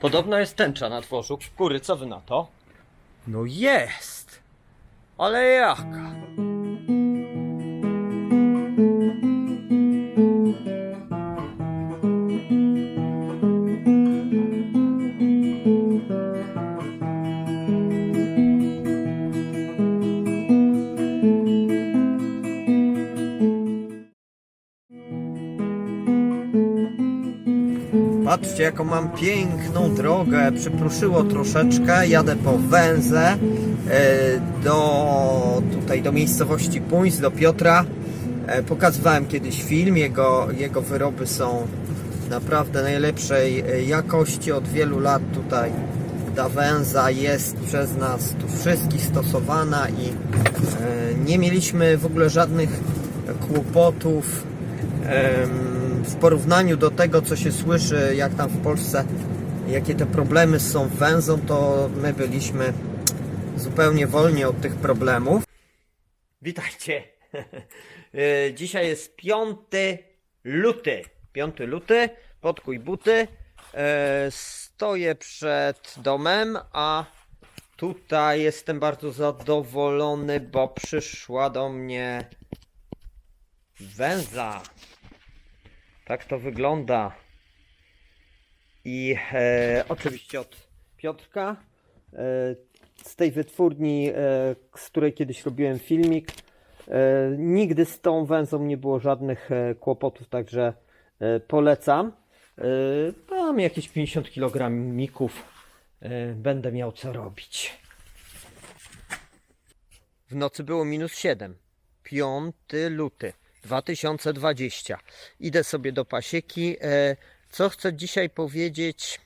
Podobno jest tęcza na dworzu. Kury, co wy na to? No jest! Ale jaka? Jaką mam piękną drogę. Przypruszyło troszeczkę. Jadę po węzę e, do tutaj do miejscowości Puńs, do Piotra. E, Pokazywałem kiedyś film. Jego, jego wyroby są naprawdę najlepszej e, jakości. Od wielu lat tutaj ta węza jest przez nas tu wszystkich stosowana i nie mieliśmy w ogóle żadnych kłopotów w porównaniu do tego, co się słyszy, jak tam w Polsce, jakie te problemy są węzą, to my byliśmy zupełnie wolni od tych problemów. Witajcie! E, Dzisiaj jest 5 luty. 5 luty, podkuj buty. E, Stoję przed domem, a tutaj jestem bardzo zadowolony, bo przyszła do mnie węza. Tak to wygląda. I e, oczywiście od Piotrka. E, z tej wytwórni, e, z której kiedyś robiłem filmik. E, nigdy z tą węzą nie było żadnych e, kłopotów, także e, polecam. E, mam jakieś 50 kg mików. E, będę miał co robić. W nocy było minus 7. 5 luty 2020. Idę sobie do pasieki. E, Co chcę dzisiaj powiedzieć,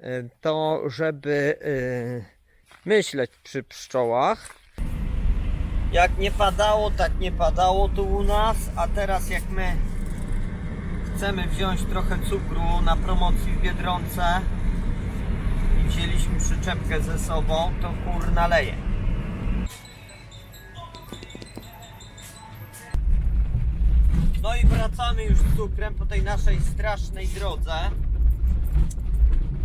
e, to żeby e, myśleć przy pszczołach. Jak nie padało, tak nie padało tu u nas, a teraz jak my chcemy wziąć trochę cukru na promocji w Biedronce i wzięliśmy przyczepkę ze sobą, to kur naleje. No i wracamy już z cukrem po tej naszej strasznej drodze.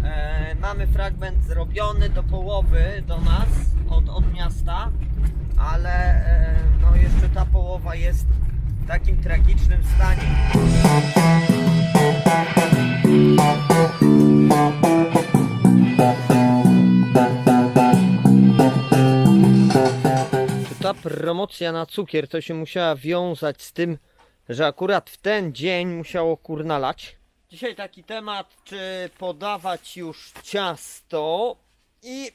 E, mamy fragment zrobiony do połowy do nas, od, od miasta, ale e, no jeszcze ta połowa jest w takim tragicznym stanie. Ta promocja na cukier to się musiała wiązać z tym, że akurat w ten dzień musiało kurna lać? Dzisiaj taki temat, czy podawać już ciasto i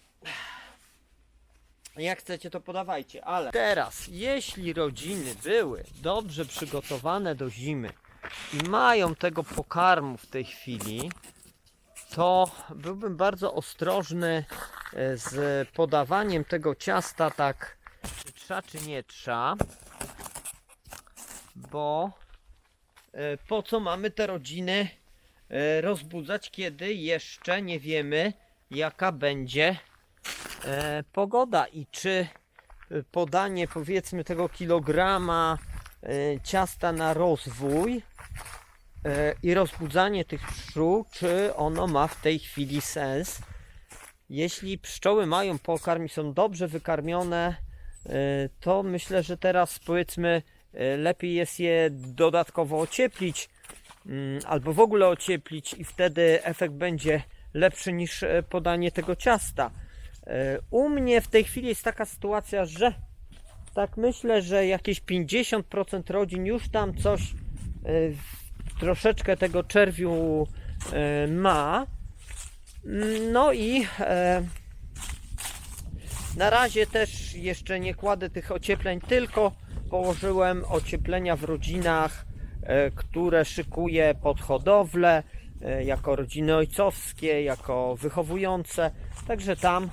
jak chcecie to podawajcie, ale teraz, jeśli rodziny były dobrze przygotowane do zimy i mają tego pokarmu w tej chwili, to byłbym bardzo ostrożny e, z podawaniem tego ciasta tak czy trza czy nie trza, bo e, po co mamy te rodziny e, rozbudzać, kiedy jeszcze nie wiemy jaka będzie e, pogoda i czy podanie powiedzmy tego kilograma ciasta na rozwój i rozbudzanie tych pszczół, czy ono ma w tej chwili sens. Jeśli pszczoły mają pokarm i są dobrze wykarmione, to myślę, że teraz powiedzmy lepiej jest je dodatkowo ocieplić mm, albo w ogóle ocieplić i wtedy efekt będzie lepszy niż e, podanie tego ciasta. E, U mnie w tej chwili jest taka sytuacja, że tak myślę, że jakieś 50% rodzin już tam coś e, troszeczkę tego czerwiu e, ma. No i e, na razie też jeszcze nie kładę tych ociepleń, tylko położyłem ocieplenia w rodzinach, e, które szykuję pod hodowlę, e, jako rodziny ojcowskie, jako wychowujące. Także tam e,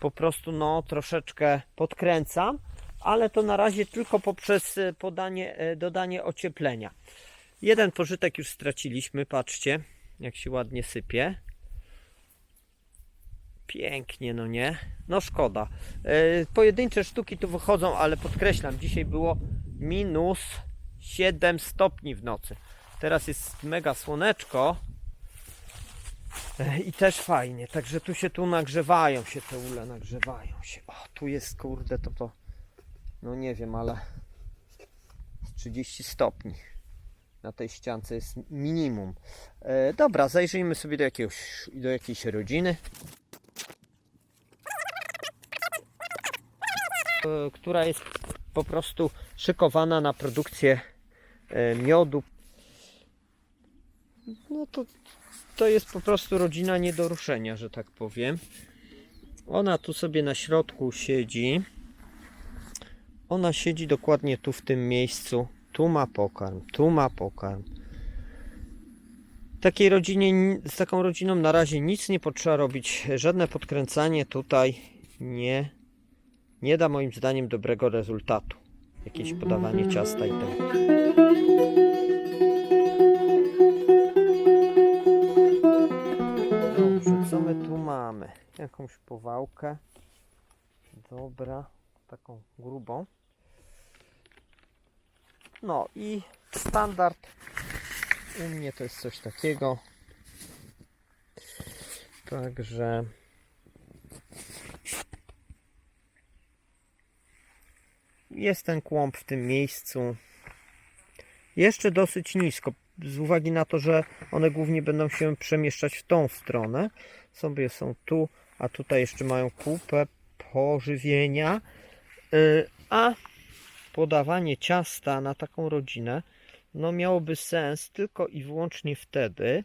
po prostu no troszeczkę podkręcam, ale to na razie tylko poprzez podanie, dodanie ocieplenia. Jeden pożytek już straciliśmy, patrzcie, jak się ładnie sypie. Pięknie, no nie? No szkoda. E, Pojedyncze sztuki tu wychodzą, ale podkreślam, dzisiaj było minus 7 stopni w nocy. Teraz jest mega słoneczko. E, I też fajnie, także tu się tu nagrzewają się te ule, nagrzewają się. O, tu jest kurde to to, no nie wiem, ale z 30 stopni na tej ściance jest minimum. E, dobra, zajrzyjmy sobie do, jakiegoś, do jakiejś rodziny. Która jest po prostu szykowana na produkcję e, miodu. No to, to jest po prostu rodzina nie do ruszenia, że tak powiem. Ona tu sobie na środku siedzi. Ona siedzi dokładnie tu w tym miejscu. Tu ma pokarm, tu ma pokarm. Takiej rodzinie, ni- z taką rodziną na razie nic nie potrzeba robić. Żadne podkręcanie tutaj nie, nie da moim zdaniem dobrego rezultatu. Jakieś podawanie ciasta i tak. Dobrze, co my tu mamy? Jakąś powałkę. Dobra, taką grubą. No i standard u mnie to jest coś takiego. Także jest ten kłąb w tym miejscu. Jeszcze dosyć nisko, z uwagi na to, że one głównie będą się przemieszczać w tą stronę. Sobie są tu, a tutaj jeszcze mają kupę pożywienia. Yy, A podawanie ciasta na taką rodzinę no miałoby sens tylko i wyłącznie wtedy,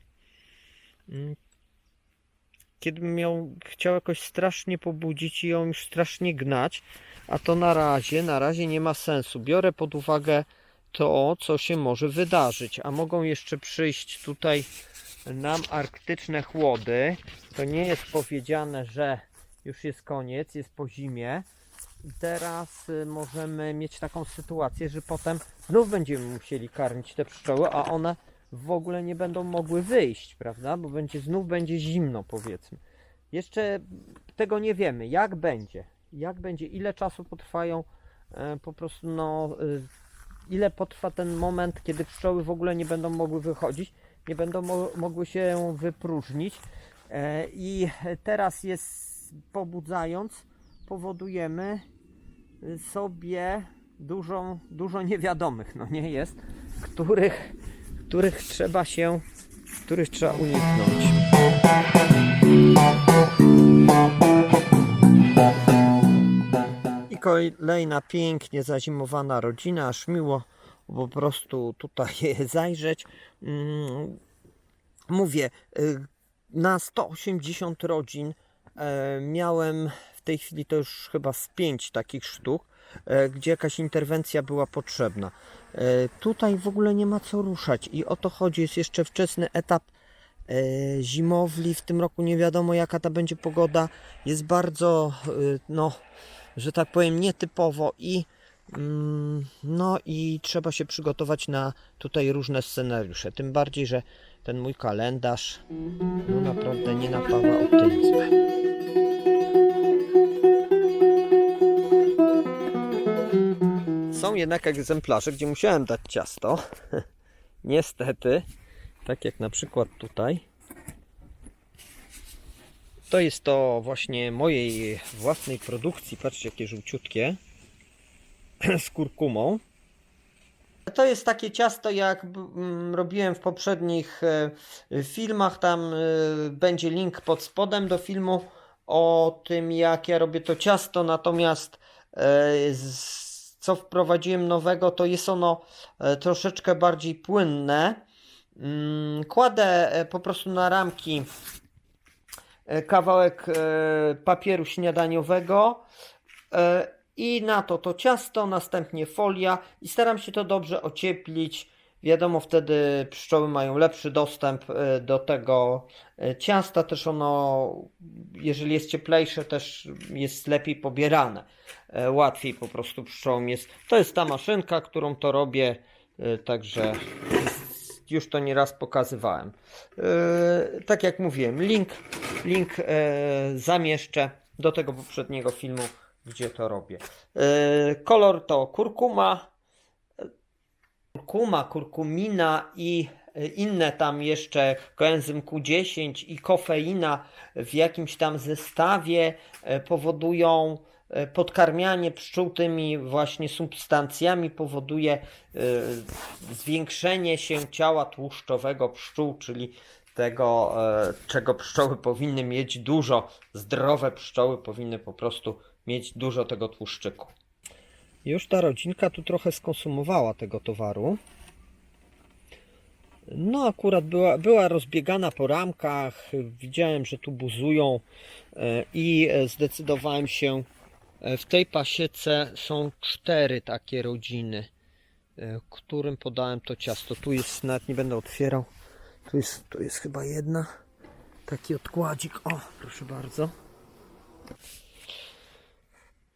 mm, kiedy bym ją chciał jakoś strasznie pobudzić i ją już strasznie gnać, a to na razie, na razie nie ma sensu. Biorę pod uwagę to, co się może wydarzyć, a mogą jeszcze przyjść tutaj nam arktyczne chłody. To nie jest powiedziane, że już jest koniec, jest po zimie. Teraz y, możemy mieć taką sytuację, że potem znów będziemy musieli karmić te pszczoły, a one w ogóle nie będą mogły wyjść, prawda? Bo będzie znów będzie zimno, powiedzmy. Jeszcze tego nie wiemy, jak będzie. Jak będzie, ile czasu potrwają e, po prostu, no, y, ile potrwa ten moment, kiedy pszczoły w ogóle nie będą mogły wychodzić, nie będą mo mogły się wypróżnić. E, I teraz jest pobudzając, powodujemy sobie dużą, dużo niewiadomych, no nie jest, których, których trzeba się, których trzeba uniknąć. I kolejna pięknie zazimowana rodzina, aż miło po prostu tutaj zajrzeć. Mm, Mówię, y, na 180 rodzin e, miałem w tej chwili to już chyba z 5 takich sztuk, gdzie jakaś interwencja była potrzebna. E, Tutaj w ogóle nie ma co ruszać i o to chodzi, jest jeszcze wczesny etap e, zimowli, w tym roku nie wiadomo jaka ta będzie pogoda, jest bardzo, e, no, że tak powiem, nietypowo i mm, no i trzeba się przygotować na tutaj różne scenariusze, tym bardziej, że ten mój kalendarz no naprawdę nie napawa optymizmem. Są jednak egzemplarze, gdzie musiałem dać ciasto. Niestety, tak jak na przykład tutaj. To jest to właśnie mojej własnej produkcji. Patrzcie, jakie żółciutkie. Z kurkumą. To jest takie ciasto, jak mm, robiłem w poprzednich e, filmach. Tam e, będzie link pod spodem do filmu o tym, jak ja robię to ciasto. Natomiast e, z, co wprowadziłem nowego, to jest ono e, troszeczkę bardziej płynne. Mm, Kładę e, po prostu na ramki e, kawałek papieru śniadaniowego i na to to ciasto, następnie folia i staram się to dobrze ocieplić. Wiadomo, wtedy pszczoły mają lepszy dostęp e, do tego e, ciasta, też ono, jeżeli jest cieplejsze, też jest lepiej pobierane. E, Łatwiej po prostu pszczołom jest. To jest ta maszynka, którą to robię, także już to nieraz pokazywałem. Tak jak mówiłem, link, link zamieszczę do tego poprzedniego filmu, gdzie to robię. Kolor to kurkuma, kurkuma, kurkumina i e, inne tam jeszcze koenzym Q10 i kofeina w jakimś tam zestawie e, powodują e, podkarmianie pszczół tymi właśnie substancjami powoduje zwiększenie się ciała tłuszczowego pszczół, czyli tego, czego pszczoły powinny mieć dużo. Zdrowe pszczoły powinny po prostu mieć dużo tego tłuszczyku. Już ta rodzinka tu trochę skonsumowała tego towaru. No, akurat była, była rozbiegana po ramkach. Widziałem, że tu buzują e, i zdecydowałem się. e, W tej pasiece są cztery takie rodziny, e, którym podałem to ciasto. Tu jest, nawet nie będę otwierał. Tu jest, tu jest chyba jedna. Taki odkładzik. O, proszę bardzo.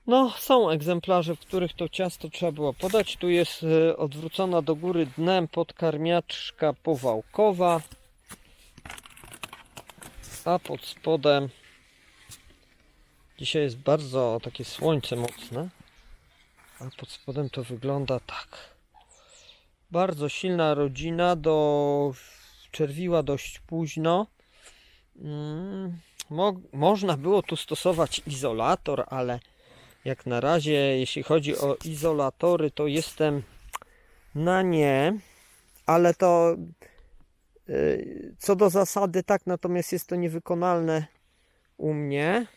No, są egzemplarze, w których to ciasto trzeba było podać. Tu jest e, odwrócona do góry dnem podkarmiaczka powałkowa. A pod spodem dzisiaj jest bardzo takie słońce mocne. A pod spodem to wygląda tak. Bardzo silna rodzina, do czerwiła dość późno. Mm, mo można było tu stosować izolator, ale jak na razie, jeśli chodzi o izolatory, to jestem na nie, ale to yy, co do zasady tak, natomiast jest to niewykonalne u mnie.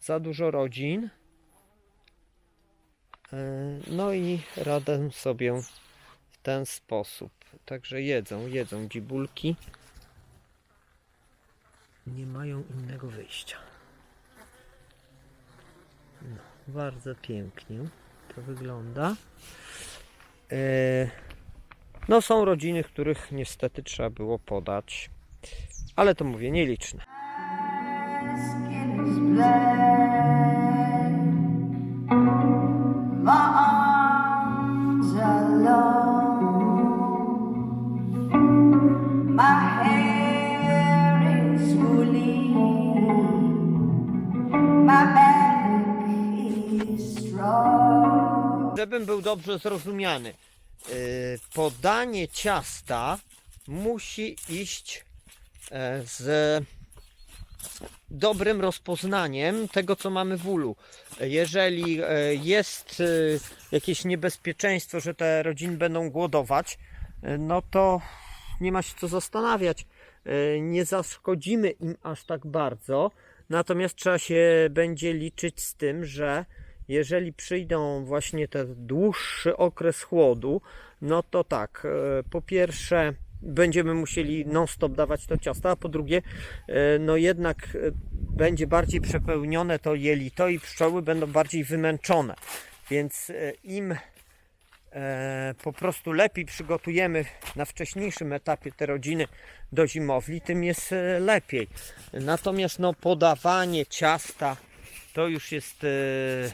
Za dużo rodzin. Yy, No i radę sobie w ten sposób. Także jedzą, jedzą dzibulki. Nie mają innego wyjścia. Bardzo pięknie to wygląda. E, No są rodziny, których niestety trzeba było podać. Ale to mówię, nieliczne. Żebym był dobrze zrozumiany, e, podanie ciasta musi iść e, z dobrym rozpoznaniem tego, co mamy w ulu. Jeżeli e, jest jakieś niebezpieczeństwo, że te rodziny będą głodować, no to nie ma się co zastanawiać. Nie zaszkodzimy im aż tak bardzo, natomiast trzeba się będzie liczyć z tym, że jeżeli przyjdą właśnie ten dłuższy okres chłodu, no to tak, e, po pierwsze będziemy musieli non-stop dawać to ciasto, a po drugie, e, no jednak e, będzie bardziej przepełnione to jelito i pszczoły będą bardziej wymęczone. Więc im po prostu lepiej przygotujemy na wcześniejszym etapie te rodziny do zimowli, tym jest lepiej. Natomiast no, podawanie ciasta to już jest e,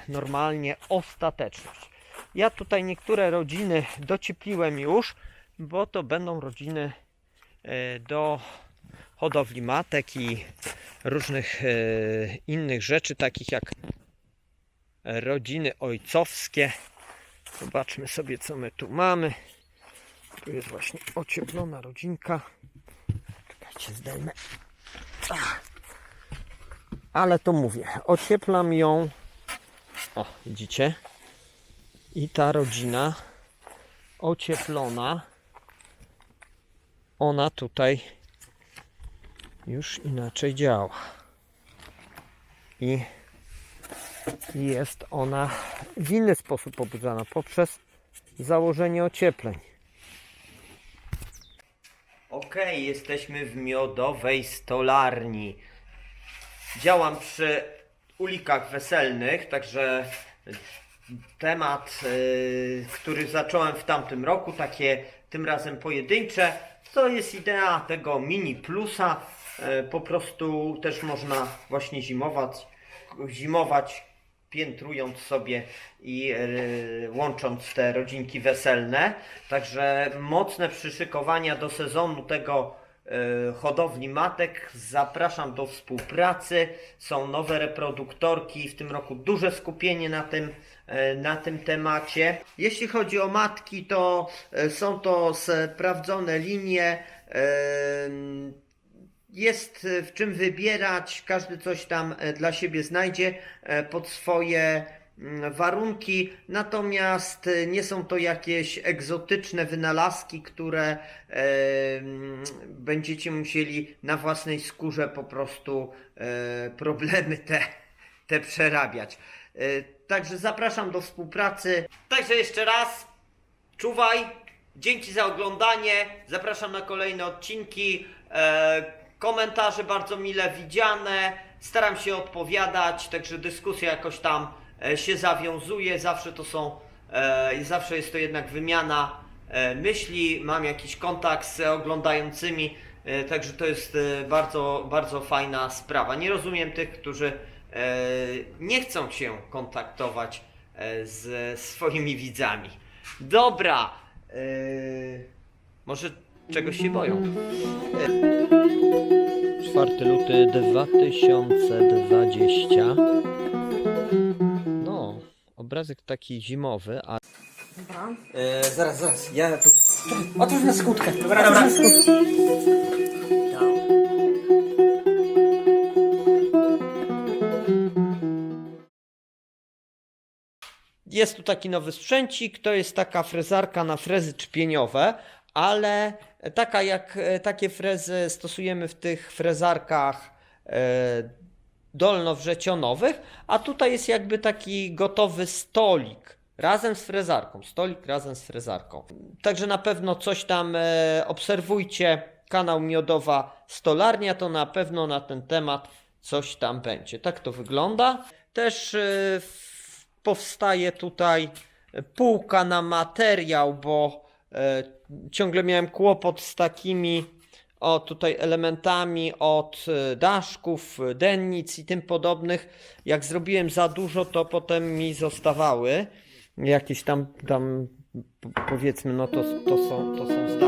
normalnie ostateczność. Ja tutaj niektóre rodziny dociepliłem już, bo to będą rodziny e, do hodowli matek i różnych e, innych rzeczy, takich jak rodziny ojcowskie. Zobaczmy sobie, co my tu mamy. Tu jest właśnie ocieplona rodzinka. Czekajcie, zdejmę. Ach. Ale to mówię, ocieplam ją. O, widzicie? I ta rodzina ocieplona, ona tutaj już inaczej działa. I jest ona w inny sposób pobudzana poprzez założenie ociepleń. Ok, jesteśmy w miodowej stolarni. Działam przy ulikach weselnych, także temat, y, który zacząłem w tamtym roku, takie tym razem pojedyncze, to jest idea tego mini plusa. Y, Po prostu też można właśnie zimować, zimować piętrując sobie i y, łącząc te rodzinki weselne. Także mocne przyszykowania do sezonu tego hodowli matek. Zapraszam do współpracy. Są nowe reproduktorki. W tym roku duże skupienie na tym, e, na tym temacie. Jeśli chodzi o matki, to e, są to sprawdzone linie. jest e, w czym wybierać, każdy coś tam e, dla siebie znajdzie e, pod swoje warunki, natomiast nie są to jakieś egzotyczne wynalazki, które będziecie musieli na własnej skórze po prostu e, problemy te, te przerabiać. E, Także zapraszam do współpracy. Także jeszcze raz czuwaj. Dzięki za oglądanie. Zapraszam na kolejne odcinki. E, komentarze bardzo mile widziane. Staram się odpowiadać, także dyskusja jakoś tam się zawiązuje. Zawsze to są, e, zawsze jest to jednak wymiana e, myśli. Mam jakiś kontakt z oglądającymi, e, także to jest e, bardzo, bardzo fajna sprawa. Nie rozumiem tych, którzy e, nie chcą się kontaktować e, z swoimi widzami. Dobra. Może czegoś się boją. 4 luty 2020. Obrazek taki zimowy, a. E, zaraz, zaraz, ja tu... Otwórz na skutkę. Dobra, dobra. Jest tu taki nowy sprzęcik, to jest taka frezarka na frezy czpieniowe, ale taka jak e, takie frezy stosujemy w tych frezarkach e, dolnowrzecionowych, a tutaj jest jakby taki gotowy stolik razem z frezarką, stolik razem z frezarką. Także na pewno coś tam e, obserwujcie, kanał Miodowa Stolarnia, to na pewno na ten temat coś tam będzie. Tak to wygląda. Też e, powstaje tutaj półka na materiał, bo e, ciągle miałem kłopot z takimi o tutaj elementami od e, daszków, e, dennic i tym podobnych. Jak zrobiłem za dużo, to potem mi zostawały jakieś tam, tam po- powiedzmy, no to, to, są, to są.